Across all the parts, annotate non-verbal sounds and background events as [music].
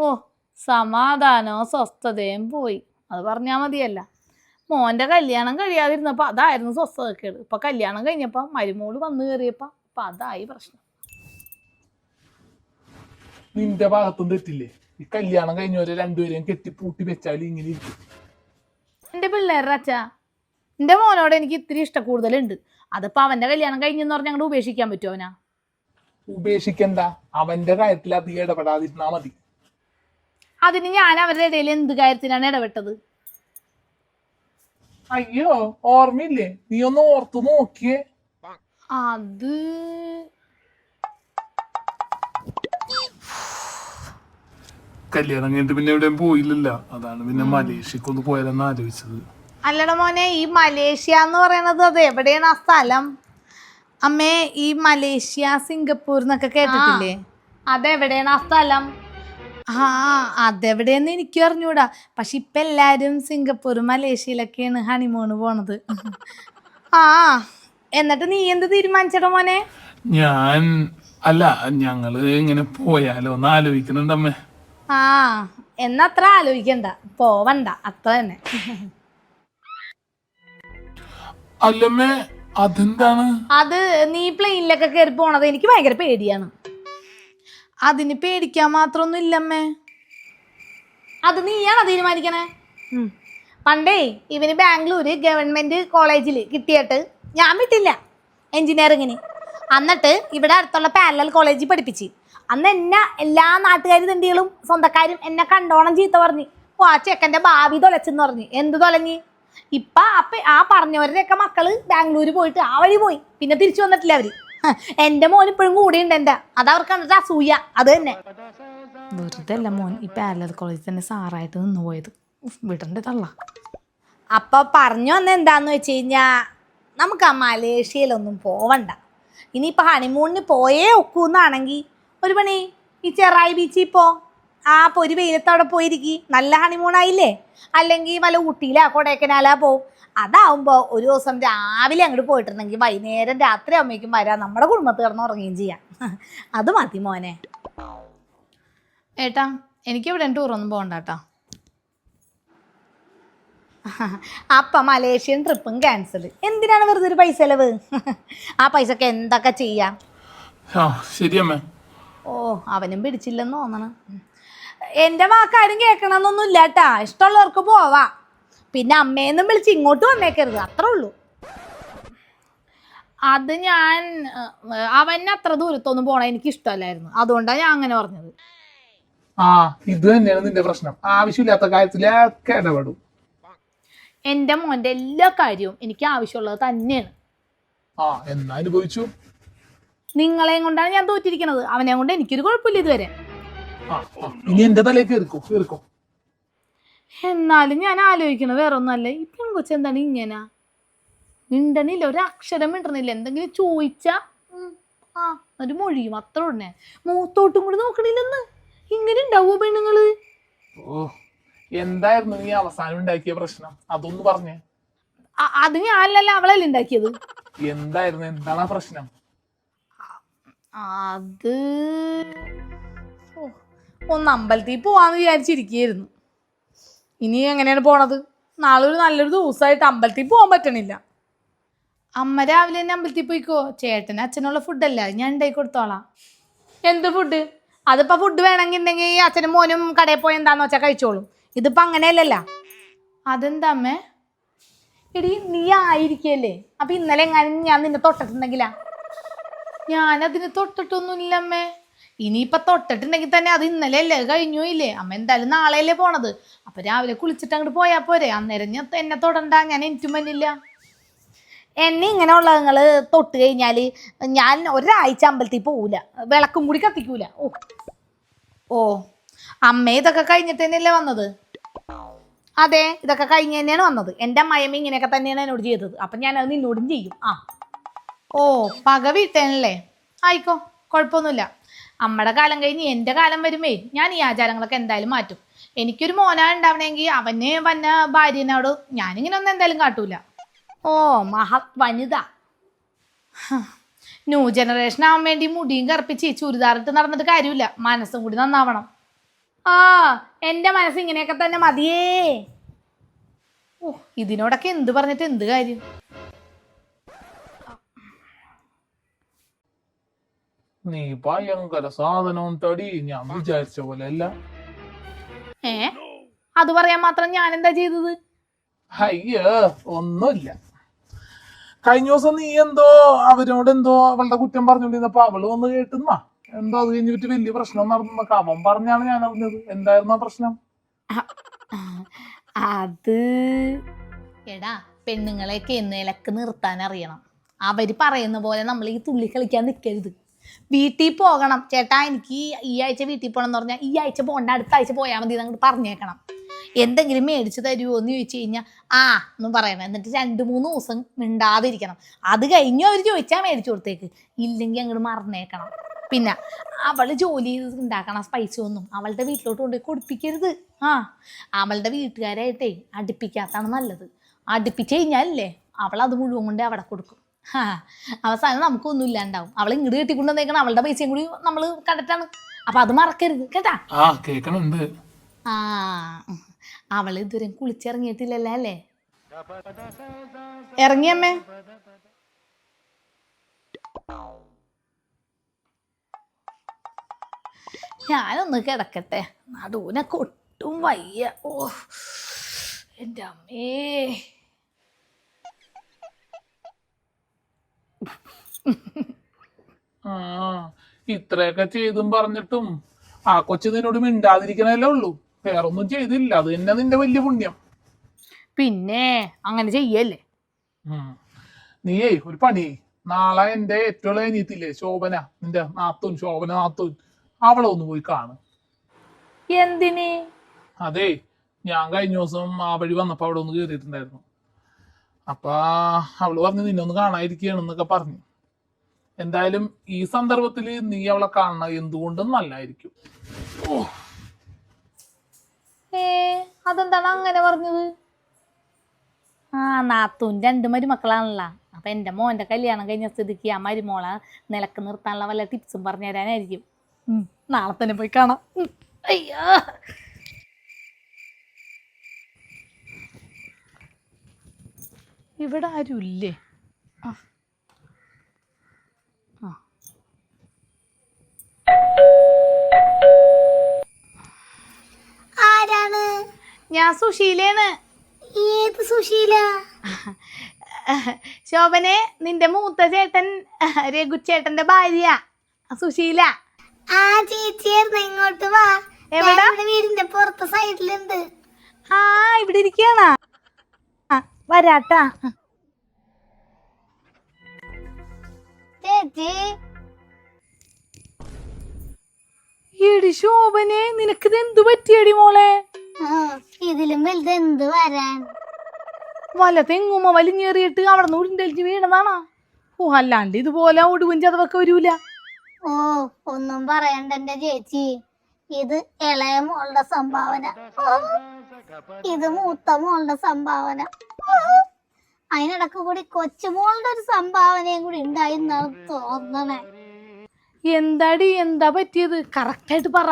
ഓ സമാധാനവും സ്വസ്ഥതയും പോയി. അത് പറഞ്ഞാൽ മതിയല്ല. മോന്റെ കല്യാണം കഴിയാതിരുന്നപ്പോൾ അതായിരുന്നു സ്വസ്ഥതക്കേട്. ഇപ്പം കല്യാണം കഴിഞ്ഞപ്പോൾ മരുമോൾ വന്നു കയറിയപ്പോൾ അപ്പം അതായി പ്രശ്നം. നിന്റെ ഭാഗത്തും തെറ്റില്ലേ? ഈ കല്യാണം കഴിഞ്ഞവരെ രണ്ടുപേരെയും കെട്ടി പൂട്ടി വെച്ചാൽ ഇങ്ങനെ ഇരിക്കും. എന്റെ പിള്ളേരുടെ അച്ഛ എന്റെ മോനോട് എനിക്ക് ഇത്തിരി ഇഷ്ടം കൂടുതലുണ്ട്. അതിപ്പോൾ അവന്റെ കല്യാണം കഴിഞ്ഞെന്ന് പറഞ്ഞാൽ അങ്ങോട്ട് ഉപേക്ഷിക്കാൻ പറ്റുമോ അവനാ? ഉപേക്ഷിക്കണ്ട. അവന്റെ കാര്യത്തിൽ അധികം ഇടപെടാതിരുന്നാ മതി. അതിന് ഞാൻ അവരുടെ ഇടയിൽ എന്ത് കാര്യത്തിനാണ് ഇടപെട്ടത്? അയ്യോ ഓർമ്മയില്ലേ? നീ ഒന്ന് ഓർത്തു നോക്കിയേ. അത് കല്യാണം കഴിഞ്ഞിട്ട് പിന്നെ എവിടെയും പോയില്ലല്ല. അതാണ് പിന്നെ മലേഷ്യക്ക് ഒന്ന് പോയാലെന്ന് ആലോചിച്ചത്. അല്ലട മോനെ ഈ മലേഷ്യ എന്ന് പറയുന്നത് അത് എവിടെയാണ് ആ സ്ഥലം? അമ്മേ ഈ മലേഷ്യ സിംഗപ്പൂർ എന്നൊക്കെ കേട്ടിട്ടില്ലേ? അതെവിടെയാണ് ആ സ്ഥലം? ആ അതെവിടെയെന്ന് എനിക്കും അറിഞ്ഞൂടാ. പക്ഷെ ഇപ്പൊ എല്ലാരും സിംഗപ്പൂർ മലേഷ്യയിലൊക്കെയാണ് ഹണിമൂണ് പോണത്. ആ എന്നിട്ട് നീ എന്ത് തീരുമാനിച്ചട മോനെ? ഞാൻ അല്ല ഞങ്ങൾ ഇങ്ങനെ പോയാലോ എന്ന് ആ എന്നത്ര ആലോചിക്കണ്ട. പോവണ്ട അത്ര തന്നെ. അല്ലമ്മേ അതെന്താണ്? അത് നീ പ്ലെയിനിലൊക്കെ കയറി പോണത് എനിക്ക് ഭയങ്കര പേടിയാണ്. അതിന് പേടിക്കാൻ മാത്രമൊന്നും ഇല്ലമ്മേ അത് നീയാണ് തീരുമാനിക്കണേ. പണ്ടേ ഇവന് ബാംഗ്ലൂര് ഗവൺമെന്റ് കോളേജിൽ കിട്ടിയിട്ട് ഞാൻ വിട്ടില്ല എഞ്ചിനീയറിങ്ങിന് എന്നിട്ട് ഇവിടെ അടുത്തുള്ള പാരലൽ കോളേജിൽ പഠിപ്പിച്ച്. അന്ന് എന്നെ എല്ലാ നാട്ടുകാരും തണ്ടികളും സ്വന്തക്കാരും എന്നെ കണ്ടോണം ചീത്ത പറഞ്ഞ്. ഓ ആ ചെക്കന്റെ ഭാവി തൊലച്ചെന്ന് പറഞ്ഞ്. എന്ത് തൊലഞ്ഞ്? ഇപ്പൊ അപ്പം ആ പറഞ്ഞവരുടെയൊക്കെ മക്കൾ ബാംഗ്ലൂർ പോയിട്ട് ആ വഴി പോയി. പിന്നെ തിരിച്ചു വന്നിട്ടില്ല അവർ. എന്റെ മോൻ ഇപ്പോഴും കൂടിയുണ്ട് എന്താ അതവർക്ക് കണ്ടിട്ട് അസൂയ. അത് തന്നെ. വെറുതെ അല്ല മോൻ ഈ പാരലൽ കോളേജിൽ തന്നെ സാറായിട്ട് നിന്ന് പോയത്. വിടണ്ട തള്ള. അപ്പൊ പറഞ്ഞു വന്ന എന്താന്ന് വെച്ച് കഴിഞ്ഞാ നമുക്ക് ആ മലേഷ്യയിലൊന്നും പോവണ്ട. ഇനിയിപ്പോ ഹണിമൂണിന് പോയേ ഒക്കൂന്നാണെങ്കിൽ ഒരു പണി. ഈ ചെറായി ബീച്ചിൽ പോ. ആ പൊരി വെയിലത്ത് അവിടെ പോയിരിക്കി. നല്ല ഹണിമൂണായില്ലേ അല്ലെങ്കിൽ വല്ല ഊട്ടിയിലാ കൊടൈക്കനാലാ പോവും അതാവുമ്പോൾ ഒരു ദിവസം രാവിലെ അങ്ങോട്ട് പോയിട്ടുണ്ടെങ്കിൽ വൈകുന്നേരം രാത്രി അമ്മയ്ക്കും വരാം. നമ്മുടെ കുടുംബത്തിൽ കിടന്ന് ഉറങ്ങുകയും ചെയ്യാം. [laughs] അത് മതി മോനെ. ഏട്ടാ എനിക്ക് ഇവിടെ ടൂറൊന്നും പോകണ്ട കേട്ടോ. [laughs] അപ്പം മലേഷ്യൻ ട്രിപ്പും ക്യാൻസൽ എന്തിനാണ് വെറുതെ ഒരു പൈസ ചെലവ്? [laughs] ആ പൈസക്ക് എന്തൊക്കെ ചെയ്യാം? ശരിയമ്മേ. ഓ അവനും പിടിച്ചില്ലെന്ന് തോന്നണം. എന്റെ വാക്കാരും കേൾക്കണമെന്നൊന്നും ഇല്ല കേട്ടാ ഇഷ്ടമുള്ളവർക്ക് പോവാ. പിന്നെ അമ്മേന്നും വിളിച്ച് ഇങ്ങോട്ട് വന്നേക്കരുത്. അത്രേ ഉള്ളൂ. അത് ഞാൻ അവന് അത്ര ദൂരത്തൊന്നും പോണ എനിക്ക് ഇഷ്ടമല്ലായിരുന്നു അതുകൊണ്ടാണ് ഞാൻ അങ്ങനെ പറഞ്ഞത്. ആ ഇത് തന്നെയാണ് നിന്റെ പ്രശ്നം. ആവശ്യമില്ലാത്ത കാര്യത്തിലൊക്കെ ഇടപെടും. എന്റെ മോന്റെ എല്ലാ കാര്യവും എനിക്ക് ആവശ്യമുള്ളത് തന്നെയാണ്. ആ എന്നാ അനുഭവിച്ചു. നിങ്ങളെയും കൊണ്ടാണ് ഞാൻ തോറ്റിരിക്കുന്നത് അവനെ കൊണ്ട് എനിക്കൊരു കുഴപ്പമില്ല ഇതുവരെ. ഇനി എന്റെ തലയിൽ കയറിക്കോ കയറിക്കോ എന്നാലും ഞാൻ ആലോചിക്കണ വേറെ ഒന്നല്ല ഈ പെൺകൊച്ച എന്താണ് ഇങ്ങനെ? മിണ്ടണില്ല ഒരു അക്ഷരം മിണ്ടണില്ല. എന്തെങ്കിലും ചോയിച്ച ആ ഒരു മൊഴിയും അത്ര ഉടനെ. മൂത്തോട്ടും കൂടി നോക്കണില്ലെന്ന്? ഇങ്ങനെ ഉണ്ടാവുമോ പെണ്ണുങ്ങൾ? ഓ എന്തായിരുന്നു നീ അവസാനം ഉണ്ടാക്കിയ പ്രശ്നം? അതൊന്ന് പറഞ്ഞേ. അത് ഞാനല്ല അവളല്ലേ ഉണ്ടാക്കിയത്. എന്തായിരുന്നു എന്താണ് ആ പ്രശ്നം? അത് ഓ, ഒന്ന് അമ്പലത്തിൽ പോവാന്ന് വിചാരിച്ചിരിക്കുകയായിരുന്നു. ഇനി എങ്ങനെയാണ് പോണത്? നാളെ ഒരു നല്ലൊരു ദിവസമായിട്ട് അമ്പലത്തിൽ പോകാൻ പറ്റണില്ല. അമ്മ രാവിലെ തന്നെ അമ്പലത്തിൽ പോയിക്കോ? ചേട്ടന് അച്ഛനുള്ള ഫുഡല്ല ഞാൻ ഉണ്ടാക്കി കൊടുത്തോളാം. എന്ത് ഫുഡ് അതിപ്പോ ഫുഡ് വേണമെങ്കിൽ ഉണ്ടെങ്കിൽ അച്ഛനും മോനും കടയിൽ പോയി എന്താന്ന് വെച്ചാൽ കഴിച്ചോളും. ഇതിപ്പോ അങ്ങനെയല്ലല്ല. അതെന്താ അമ്മേ? എടി നീ ആയിരിക്കല്ലേ. അപ്പൊ ഇന്നലെ എങ്ങാനും ഞാൻ നിന്നെ തൊട്ടിട്ടുണ്ടെങ്കിലാ? ഞാനതിന് തൊട്ടിട്ടൊന്നുമില്ല അമ്മേ. ഇനിയിപ്പൊ തൊട്ടിട്ടുണ്ടെങ്കിൽ തന്നെ അത് ഇന്നലെ അല്ലേ അത് കഴിഞ്ഞു ഇല്ലേ അമ്മ എന്തായാലും നാളെയല്ലേ പോണത്? അപ്പൊ രാവിലെ കുളിച്ചിട്ട് അങ്ങോട്ട് പോയാ പോരെ. അന്നേരം ഞാൻ എന്നെ തൊടണ്ട. ഞാൻ എനിക്കും പറ്റില്ല എന്നെ ഇങ്ങനെയുള്ള നിങ്ങൾ തൊട്ട് കഴിഞ്ഞാൽ ഞാൻ ഒരാഴ്ച അമ്പലത്തിൽ പോവില്ല വിളക്കും കൂടി കത്തിക്കൂല. ഓ. ഓ. അമ്മ ഇതൊക്കെ കഴിഞ്ഞിട്ട് തന്നെയല്ലേ വന്നത്? അതെ ഇതൊക്കെ കഴിഞ്ഞ് തന്നെയാണ് വന്നത്. എന്റെ അമ്മയമ്മ ഇങ്ങനെയൊക്കെ തന്നെയാണ് എന്നോട് ചെയ്തത്. അപ്പം ഞാനത് നിന്നോടും ചെയ്യും. ആ. ഓ പക വീട്ടേനല്ലേ? ആയിക്കോ കുഴപ്പമൊന്നുമില്ല. അമ്മയുടെ കാലം കഴിഞ്ഞ് എന്റെ കാലം വരുമേ ഞാൻ ഈ ആചാരങ്ങളൊക്കെ എന്തായാലും മാറ്റും. എനിക്കൊരു മോനാ ഉണ്ടാവണമെങ്കിൽ അവനെ വന്ന ഭാര്യനോട് ഞാനിങ്ങനെ ഒന്നും എന്തായാലും കാട്ടൂല. ഓ മഹത് വനിത. ന്യൂ ജനറേഷൻ ആവാൻ വേണ്ടി മുടിയും കറുപ്പിച്ച് ചുരിദാറിട്ട് നടന്നിട്ട് കാര്യമില്ല. മനസ്സും കൂടി നന്നാവണം. ആ എന്റെ മനസ്സ് ഇങ്ങനെയൊക്കെ തന്നെ മതിയേ. ഓ ഇതിനോടൊക്കെ എന്ത് പറഞ്ഞിട്ട് എന്ത് കാര്യം? നീ ഭയങ്കര സാധനം തടി ഞാൻ വിചാരിച്ച പോലെ അല്ല ഏ? അത് പറയാൻ മാത്രം ഞാൻ എന്താ ചെയ്തത്? അയ്യോ ഒന്നുമില്ല. കഴിഞ്ഞ ദിവസം നീ എന്തോ അവരോട് എന്തോ അവളുടെ കുറ്റം പറഞ്ഞോണ്ടിരുന്നപ്പോ അവൾ വന്ന് കേട്ടുന്നാ. എന്തോ അത് കഴിഞ്ഞിട്ട് വലിയ പ്രശ്നം നടന്നൊക്കെ അവൻ പറഞ്ഞാണ് ഞാൻ അറിഞ്ഞത്. എന്തായിരുന്നു ആ പ്രശ്നം? അത് എടാ പെണ്ണുങ്ങളെയൊക്കെ നിലയ്ക്ക് നിർത്താൻ അറിയണം അവർ പറയുന്ന പോലെ നമ്മൾ ഈ തുള്ളി കളിക്കാൻ നിൽക്കരുത് വീട്ടിൽ പോകണം. ചേട്ടാ എനിക്ക് ഈ- ആഴ്ച വീട്ടിൽ പോകണം എന്ന് പറഞ്ഞാൽ ഈ ആഴ്ച പോകണ്ട അടുത്ത ആഴ്ച പോയാൽ മതി അങ്ങോട്ട് പറഞ്ഞേക്കണം. എന്തെങ്കിലും മേടിച്ച് തരുമോ എന്ന് ചോദിച്ചു കഴിഞ്ഞാൽ ആ എന്നും പറയണം. എന്നിട്ട് രണ്ട് മൂന്ന് ദിവസം മിണ്ടാതിരിക്കണം. അത് കഴിഞ്ഞു അവർ ചോദിച്ചാൽ മേടിച്ചു കൊടുത്തേക്ക്. ഇല്ലെങ്കിൽ അങ്ങോട്ട് മറന്നേക്കണം. പിന്നെ അവൾ ജോലി ചെയ്ത് ഉണ്ടാക്കണ സ്പൈസ് ഒന്നും അവളുടെ വീട്ടിലോട്ട് കൊണ്ടുപോയി കൊടുപ്പിക്കരുത്. ആ അവളുടെ വീട്ടുകാരായിട്ടേ അടുപ്പിക്കാത്താണ് നല്ലത്. അടുപ്പിച്ച് കഴിഞ്ഞാലല്ലേ അവൾ അത് മുഴുവൻ കൊണ്ട് അവിടെ കൊടുക്കും. അവസാനം നമുക്കൊന്നും ഇല്ലാണ്ടാവും അവൾ ഇങ്ങോട്ട് കെട്ടിക്കൊണ്ട് വന്നേക്കണം അവളുടെ പൈസയും കൂടി നമ്മൾ കണ്ടിട്ടാണ്. അപ്പൊ അത് മറക്കരുത് കേട്ടാ? ആ കേക്കണുണ്ട്. ആ അവൾ ഇതുവരെ കുളിച്ചിറങ്ങിയിട്ടില്ലല്ലേ അല്ലേ? ഇറങ്ങിയമ്മേ ഞാനൊന്ന് കിടക്കട്ടെ. നടുവിനൊക്കെ ഒട്ടും വയ്യ. ഓ എന്റെ അമ്മേ. ആ ഇത്രയൊക്കെ ചെയ്തും പറഞ്ഞിട്ടും ആ കൊച്ചു നിന്നോട് മിണ്ടാതിരിക്കണല്ലേ ഉള്ളൂ. വേറൊന്നും ചെയ്തില്ല. അത് തന്നെ നിന്റെ വലിയ പുണ്യം. പിന്നെ അങ്ങനെ ചെയ്യല്ലേ. നീയേ ഒരു പണി. നാളെ എന്റെ ഏറ്റവും അനിയത്തില്ലേ ശോഭന നിന്റെ നാത്തൂൻ ശോഭന നാത്തൂൻ അവളെ ഒന്ന് പോയി കാണ്. എന്തിന്? അതെ ഞാൻ കഴിഞ്ഞ ദിവസം ആ വഴി വന്നപ്പോ അവിടെ ഒന്ന് കയറിയിട്ടുണ്ടായിരുന്നു അപ്പൊ അവൾ പറഞ്ഞു നിന്നൊന്ന് കാണാതിരിക്കുകയാണ് കാണാതിരിക്കുകയാണെന്നൊക്കെ പറഞ്ഞു. എന്തായാലും ഈ സന്ദർഭത്തിൽ നീ അവളെ കാണണ എന്തുകൊണ്ടും നല്ലായിരിക്കും. ഓ. ഏ അതെന്താണ് അങ്ങനെ പറഞ്ഞത്? ആ നാത്തൂൻ രണ്ട് മരുമക്കളാണല്ലോ. അപ്പൊ എന്റെ മോന്റെ കല്യാണം കഴിഞ്ഞ സ്ഥിതിക്ക് ആ മരുമോളെ നിലയ്ക്ക് നിർത്താനുള്ള വല്ല ടിപ്സും പറഞ്ഞു തരാനായിരിക്കും. നാളെ തന്നെ പോയി കാണാം. അയ്യോ. ഇവിടെ ആരും ഇല്ലേ? ആ. ആ. ആരാണ്? ഞാൻ സുശീലയാണ് ഏത് സുശീല? ശോഭനെ നിന്റെ മൂത്ത ചേട്ടൻ രഘുചേട്ടന്റെ ഭാര്യ സുശീല. ആ ചേച്ചിയായിരുന്നു ഇങ്ങോട്ട് വാ. എവിടാ? ഞാൻ ഇവിടെ വീടിന്റെ പുറത്തെ സൈഡിലുണ്ട് ആ ഇവിടെ ഇരിക്കണ. വരാട്ടാ. ചേച്ചി. എടി ശോഭനെ നിനക്കിത് എന്തു പറ്റിയടി മോളെ? ആ, ഇതിലും വലുത് എന്ത് വരാൻ? വല്ല തെങ്ങുമ്മ വലിഞ്ഞേറിയിട്ട് അവിടെ നിന്ന് ഉരുണ്ടലിച്ച് വീണതാണോ? ഓ അല്ലാണ്ട് ഇതുപോലെ ഒടുവും ചതവൊക്കെ വരൂല. ഓ ഒന്നും പറയണ്ട എന്റെ ചേച്ചി. ഇത് ഇളയ മോളുടെ സംഭാവന. ഇത് മൂത്ത മോളുടെ സംഭാവന. അതിനിടക്ക് കൂടി കൊച്ചുമോളുടെ ഒരു സംഭാവനയും കൂടി ഉണ്ടായി എന്നാണ് തോന്നണേ. എന്താടി എന്താ പറ്റിയത്? കറക്റ്റായിട്ട് പറ.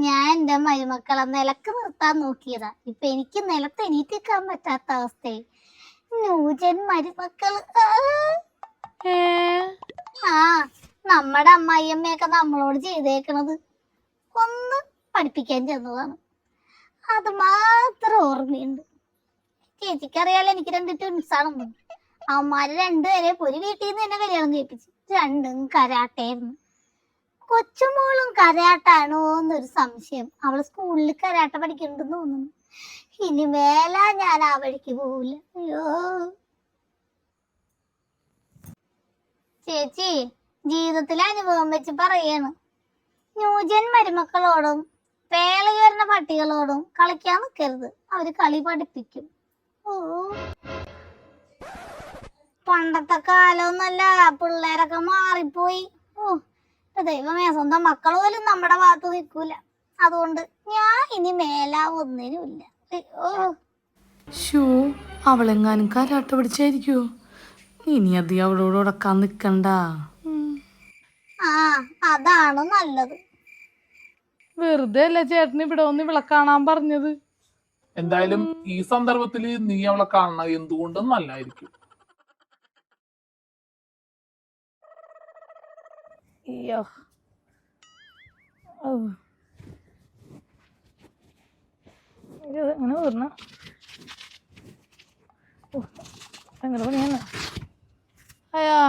ഞാൻ എന്റെ മരുമക്കളെ നിലയ്ക്ക് നിർത്താൻ നോക്കിയതാ. ഇപ്പൊ എനിക്ക് നിലത്ത് എണീറ്റിക്കാൻ പറ്റാത്ത അവസ്ഥയായി. നൂജൻ മരുമക്കൾ. ആ നമ്മുടെ അമ്മായിയമ്മയൊക്കെ നമ്മളോട് ചെയ്തേക്കണത്. ഒന്ന് പഠിപ്പിക്കാൻ ചെന്നതാണ്. അത് മാത്രം ഓർമ്മയുണ്ട്. ചേച്ചിക്കറിയാലോ എനിക്ക് രണ്ട് ട്വിൻസ് ആണെന്ന്. അവന്മാര് രണ്ടുപേരെ ഒരു വീട്ടിൽ നിന്ന് തന്നെ കല്യാണം കഴിപ്പിച്ചു. രണ്ടും കരാട്ടായിരുന്നു കൊച്ചുമോളും കരാട്ടാണോ എന്നൊരു സംശയം. അവൾ സ്കൂളിൽ കരാട്ട പഠിക്കുന്നുണ്ടെന്ന് തോന്നുന്നു. ഇനി മേല ഞാൻ ആ വഴിക്ക് പോവില്ല. അയ്യോ. ചേച്ചി ജീവിതത്തിലെ അനുഭവം വെച്ച് പറയാണ്. ന്യൂജൻ മരുമക്കളോടും പേളയുവരണ പട്ടികളോടും കളിക്കാൻ നിൽക്കരുത് അവർ കളി പഠിപ്പിക്കും. ഓ. പണ്ടത്തെ കാലമൊന്നല്ല പിള്ളേരൊക്കെ മാറിപ്പോയി. ഓ ദൈവമേ സ്വന്തം മക്കൾ പോലും നമ്മുടെ ഭാഗത്ത് നിൽക്കൂല. അതുകൊണ്ട് ഞാൻ ഇനി മേലാ ഒന്നിനുമില്ല. ഓ. ഷൂ അവളെങ്ങാനും കരാട്ട പിടിച്ചായിരിക്കോ ഇനി അധികം അവളോട് ഉടക്കാൻ നിക്കണ്ട. ആ അതാണ് നല്ലത്. വെറുതെ അല്ല ചേട്ടന് ഇവിടെ ഒന്ന് വിളക്കാണാൻ പറഞ്ഞത്? എന്തായാലും ഈ സന്ദർഭത്തിൽ നീ അവളെ കാണുന്നത് എന്തുകൊണ്ടും നല്ലായിരിക്കും. അയ്യോ. അയ്യാ.